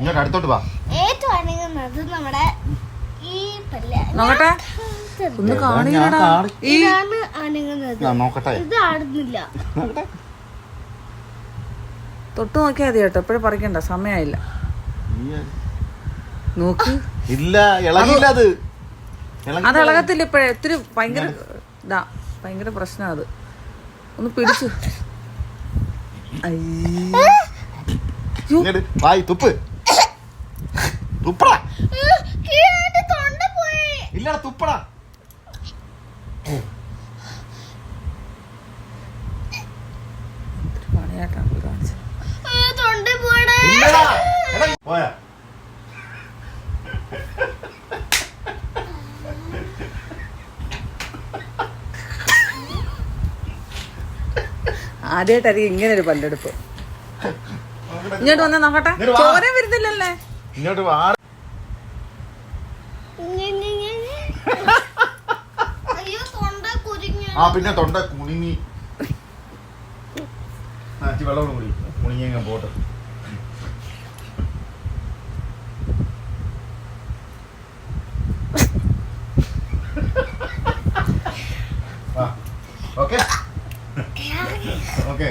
ഇങ്ങോട്ട് അടുത്തോട്ട് വാ. ഏറ്റവും അണങ്ങുന്നത് നമ്മുടെ ഈ പല്ല. നോക്കട്ടെ. ഒന്ന് കാണില്ലടാ ഈ ഇതാണ് ഞാൻ നോക്കട്ടെ. ഇത് ആടുന്നില്ല. നോക്കട്ടെ. തൊട്ട് നോക്കിയാൽ മതി കേട്ടോ. എപ്പോഴും പറിക്കണ്ട. സമയമായില്ല നോക്ക്. ഇല്ല ഇളകില്ല അത്. അത് ഇളകത്തില്ല ഇപ്പഴേ. ഇത്തിരി ഭയങ്കര ഇതാ ഭയങ്കര പ്രശ്നം അത്. ഒന്ന് പിടിച്ചു. അയ്യോ. തുപ്പ്. പോയടേ ഇല്ലടാ എടാ, പോയാ. ആദ്യമായിട്ടായിരിക്കും ഇങ്ങനെ ഒരു പല്ലെടുപ്പ് ഇങ്ങോട്ട് വന്ന് നോക്കട്ടെ. ചോര വരുന്നില്ലല്ലേ? ഇങ്ങോട്ട് ആ പിന്നെ തൊണ്ട കുണിങ്ങി. ആച്ചി വെള്ളം കൂടി കുണിങ്ങ പോട്ട്. ഓക്കെ. ഓക്കെ.